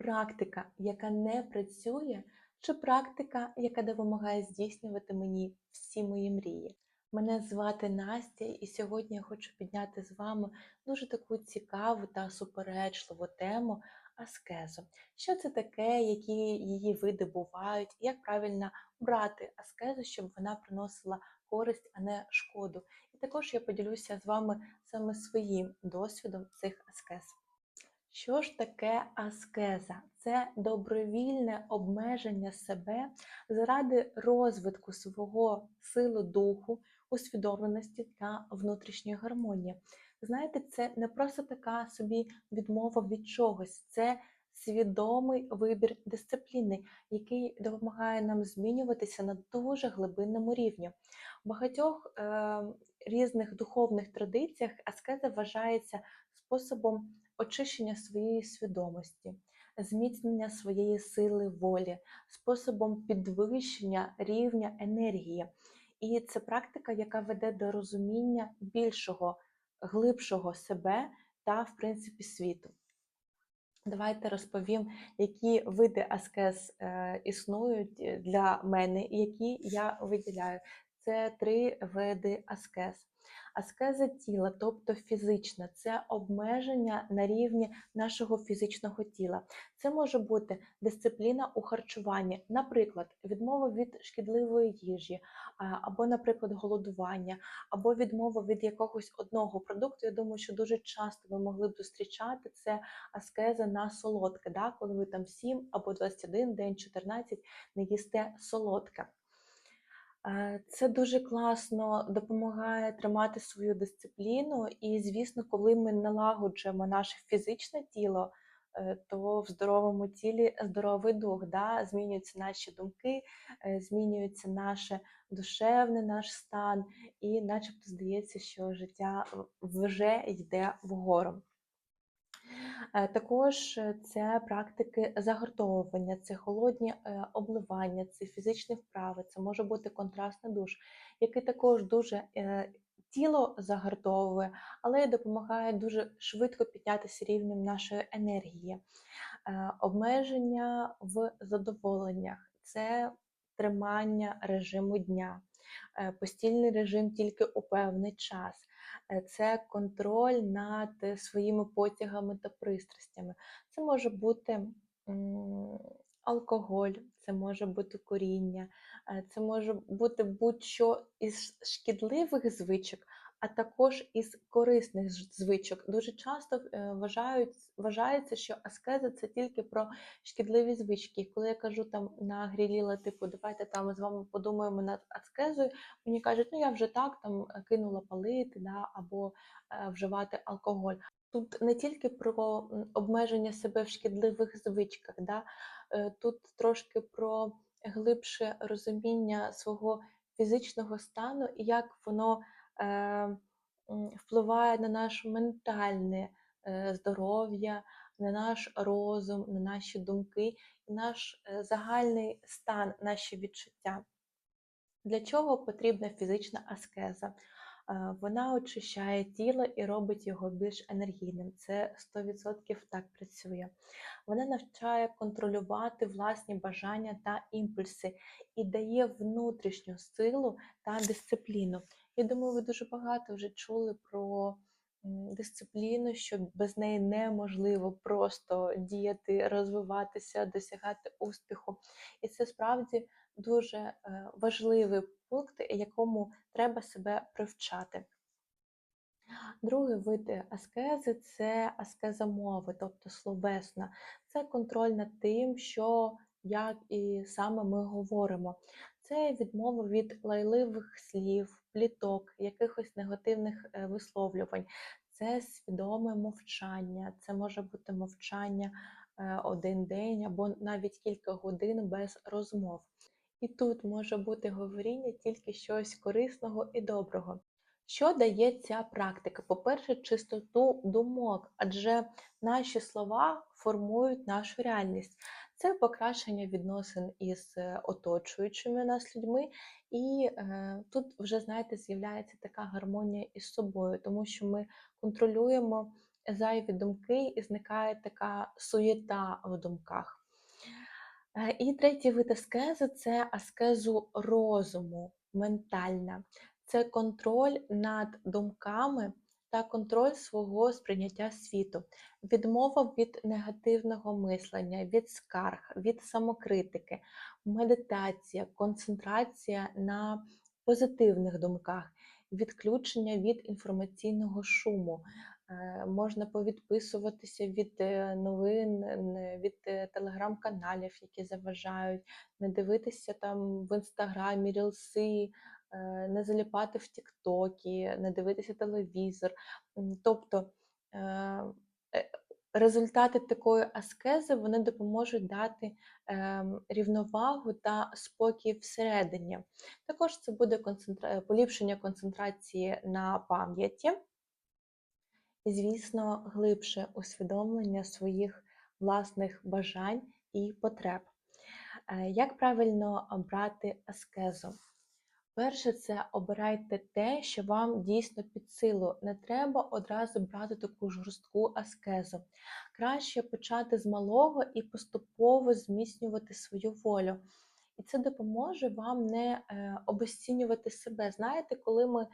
практика, яка не працює, чи практика, яка допомагає здійснювати мені всі мої мрії. Мене звати Настя, і сьогодні я хочу підняти з вами дуже таку цікаву та суперечливу тему аскезу. Що це таке, які її види бувають, як правильно брати аскезу, щоб вона приносила користь, а не шкоду. І також я поділюся з вами саме своїм досвідом цих аскез. Що ж таке аскеза? Це добровільне обмеження себе заради розвитку свого сили духу, усвідомленості та внутрішньої гармонії. Знаєте, це не просто така собі відмова від чогось, це свідомий вибір дисципліни, який допомагає нам змінюватися на дуже глибинному рівні. В багатьох е, різних духовних традиціях аскеза вважається способом очищення своєї свідомості, зміцнення своєї сили волі, способом підвищення рівня енергії. І це практика, яка веде до розуміння більшого, глибшого себе та, в принципі, світу. Давайте розповім, які види аскез е, існують е, для мене, і які я виділяю. Це три види аскез. Аскеза тіла, тобто фізична, це обмеження на рівні нашого фізичного тіла. Це може бути дисципліна у харчуванні, наприклад, відмова від шкідливої їжі, або, наприклад, голодування, або відмова від якогось одного продукту. Я думаю, що дуже часто ви могли б зустрічати це аскеза на солодке, да? коли ви там 7 або 21 день, 14 не їсте солодке. Е, це дуже класно допомагає тримати свою дисципліну, і, звісно, коли ми налагоджуємо наше фізичне тіло, е, то в здоровому тілі здоровий дух, да? змінюються наші думки, е, змінюється наше душевний наш стан, і начебто здається, що життя вже йде вгору. Е, також е, це практики загартовування, це холодні е, обливання, це фізичні вправи, це може бути контрастний душ, який також дуже тіло загартовує, але й допомагає дуже швидко піднятися рівнем нашої енергії. Обмеження в задоволеннях це тримання режиму дня, постільний режим тільки у певний час. Е, це контроль над своїми потягами та пристрастями. Це може бути алкоголь, це може бути коріння, е, це може бути будь-що із шкідливих звичок, а також із корисних звичок. Дуже часто е, вважають, вважається, що аскеза це тільки про шкідливі звички. Коли я кажу там на гріліла, типу, давайте там з вами подумаємо над аскезою, мені кажуть, ну я вже так там кинула палити, да, або е, вживати алкоголь. Тут не тільки про обмеження себе в шкідливих звичках, да, е, тут трошки про глибше розуміння свого фізичного стану і як воно Е, впливає на наше ментальне е, здоров'я, на наш розум, на наші думки наш е, загальний стан, наші відчуття. Для чого потрібна фізична аскеза? Вона очищає тіло і робить його більш енергійним. Це 100% так працює. Вона навчає контролювати власні бажання та імпульси і дає внутрішню силу та дисципліну. Я думаю, ви дуже багато вже чули про дисципліну, що без неї неможливо просто діяти, розвиватися, досягати успіху. І це справді дуже е, важливий пункт, якому треба себе привчати. Другий вид аскези це аскеза мови, тобто словесна. Це контроль над тим, що як і саме ми говоримо. Це відмова від лайливих слів, пліток, якихось негативних е, висловлювань. Це свідоме мовчання, це може бути мовчання е, один день або навіть кілька годин без розмов. І тут може бути говоріння тільки щось корисного і доброго. Що дає ця практика? По-перше, чистоту думок, адже наші слова формують нашу реальність. Це покращення відносин із е, оточуючими нас людьми, і е, тут вже, знаєте, з'являється така гармонія із собою, тому що ми контролюємо зайві думки і зникає така суєта в думках. Е, І третій вид аскези це аскезу розуму, ментальна. Це контроль над думками та контроль свого сприйняття світу, відмова від негативного мислення, від скарг, від самокритики, медитація, концентрація на позитивних думках, відключення від інформаційного шуму. Е, Можна повідписуватися від е, новин, від е, телеграм-каналів, які заважають, не дивитися там в інстаграмі рілси, не заліпати в Тіктокі, не дивитися телевізор. Тобто е, е, результати такої аскези вони допоможуть дати ем, рівновагу та спокій всередині. Також це буде концентра... поліпшення концентрації на пам'яті і, звісно, глибше усвідомлення своїх власних бажань і потреб. Е, Як правильно обрати аскезу? Перше, це обирайте те, що вам дійсно під силу. Не треба одразу брати таку жорстку аскезу. Краще почати з малого і поступово зміцнювати свою волю. І це допоможе вам не е, обесцінювати себе. Знаєте, коли ми е,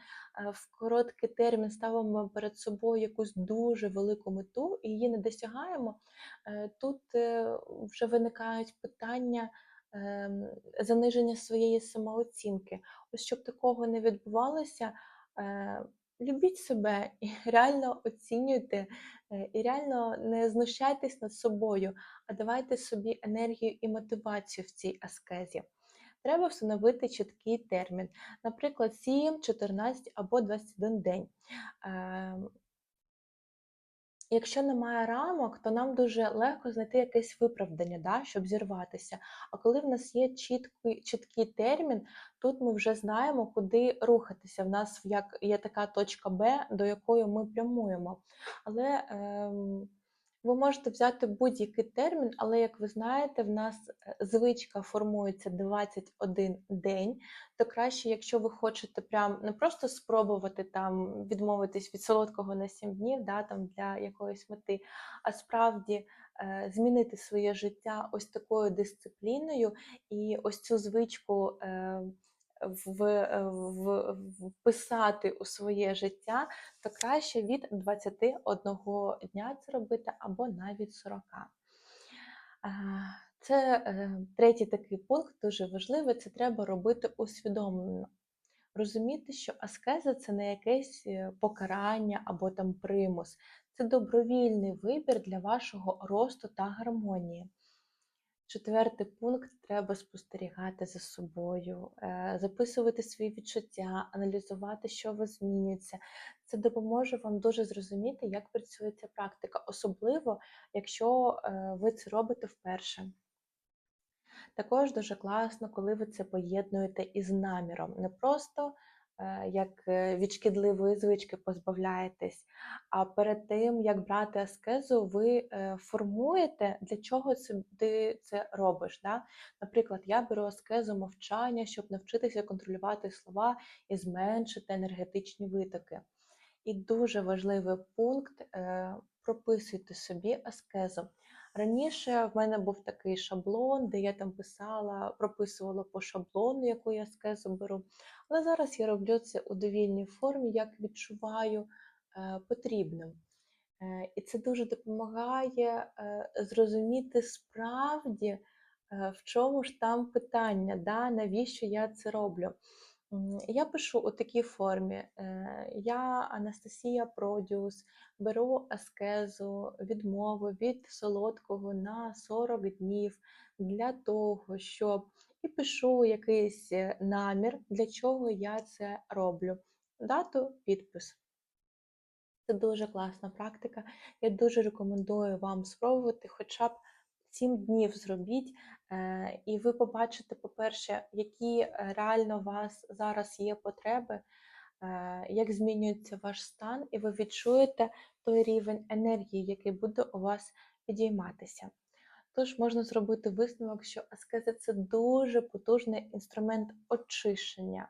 в короткий термін ставимо перед собою якусь дуже велику мету і її не досягаємо, е, тут вже виникають питання заниження своєї самооцінки. Ось щоб такого не відбувалося, е, любіть себе і реально оцінюйте, е, і реально не знущайтесь над собою, а давайте собі енергію і мотивацію в цій аскезі. Треба встановити чіткий термін, наприклад, 7, 14 або 21 день. Якщо немає рамок, то нам дуже легко знайти якесь виправдання, да, щоб зірватися. А коли в нас є чіткий, чіткий термін, тут ми вже знаємо, куди рухатися. В нас як є така точка Б, до якої ми прямуємо. Але ем, ви можете взяти будь-який термін, але як ви знаєте, в нас е, звичка формується 21 день, то краще, якщо ви хочете прям не просто спробувати там відмовитись від солодкого на 7 днів, да, там для якоїсь мети, а справді е, змінити своє життя ось такою дисципліною і ось цю звичку. Е, в, е, в, вписати у своє життя, то краще від 21 дня це робити або навіть 40. Це е, третій такий пункт, дуже важливий, це треба робити усвідомлено. Розуміти, що аскеза це не якесь е, покарання або там примус, це добровільний вибір для вашого росту та гармонії. Четвертий пункт треба спостерігати за собою, е, записувати свої відчуття, аналізувати, що у вас змінюється. Це допоможе вам дуже зрозуміти, як працює ця практика, особливо якщо е, ви це робите вперше. Також дуже класно, коли ви це поєднуєте із наміром. Не просто як е, від шкідливої звички позбавляєтесь, а перед тим, як брати аскезу, ви е, формуєте, для чого ти це робиш. Да? Наприклад, я беру аскезу мовчання, щоб навчитися контролювати слова і зменшити енергетичні витоки. І дуже важливий пункт е, прописуйте собі аскезу. Раніше в мене був такий шаблон, де я там писала, прописувала по шаблону, яку я аскезу беру. Але зараз я роблю це у довільній формі, як відчуваю е, потрібним. Е, І це дуже допомагає е, зрозуміти справді, в чому ж там питання, да, навіщо я це роблю. Я пишу у такій формі: е, я Анастасія Продюс, беру аскезу, відмову від солодкого на 40 днів для того, щоб і пишу якийсь е, намір, для чого я це роблю. Дату, підпис. Це дуже класна практика. Я дуже рекомендую вам спробувати хоча б 7 днів зробіть, е, і ви побачите, по-перше, які е, реально у вас зараз є потреби, е, як змінюється ваш стан, і ви відчуєте той рівень енергії, який буде у вас підійматися. Тож можна зробити висновок, що аскеза це дуже потужний інструмент очищення,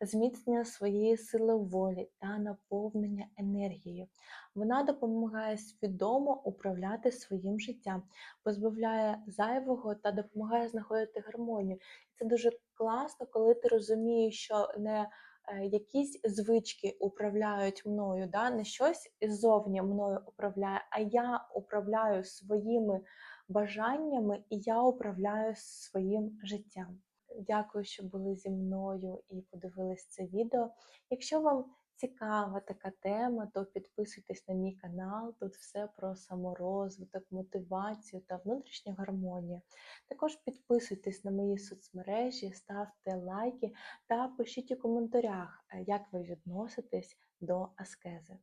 зміцнення своєї сили волі та наповнення енергією. Вона допомагає свідомо управляти своїм життям, позбавляє зайвого та допомагає знаходити гармонію. Це дуже класно, коли ти розумієш, що не е, якісь звички управляють мною, да? не щось іззовні мною управляє, а я управляю своїми бажаннями і я управляю своїм життям. Дякую, що були зі мною і подивились це відео. Якщо вам цікава така тема, то підписуйтесь на мій канал. Тут все про саморозвиток, мотивацію та внутрішню гармонію. Також підписуйтесь на мої соцмережі, ставте лайки та пишіть у коментарях, е, як ви відноситесь до аскези.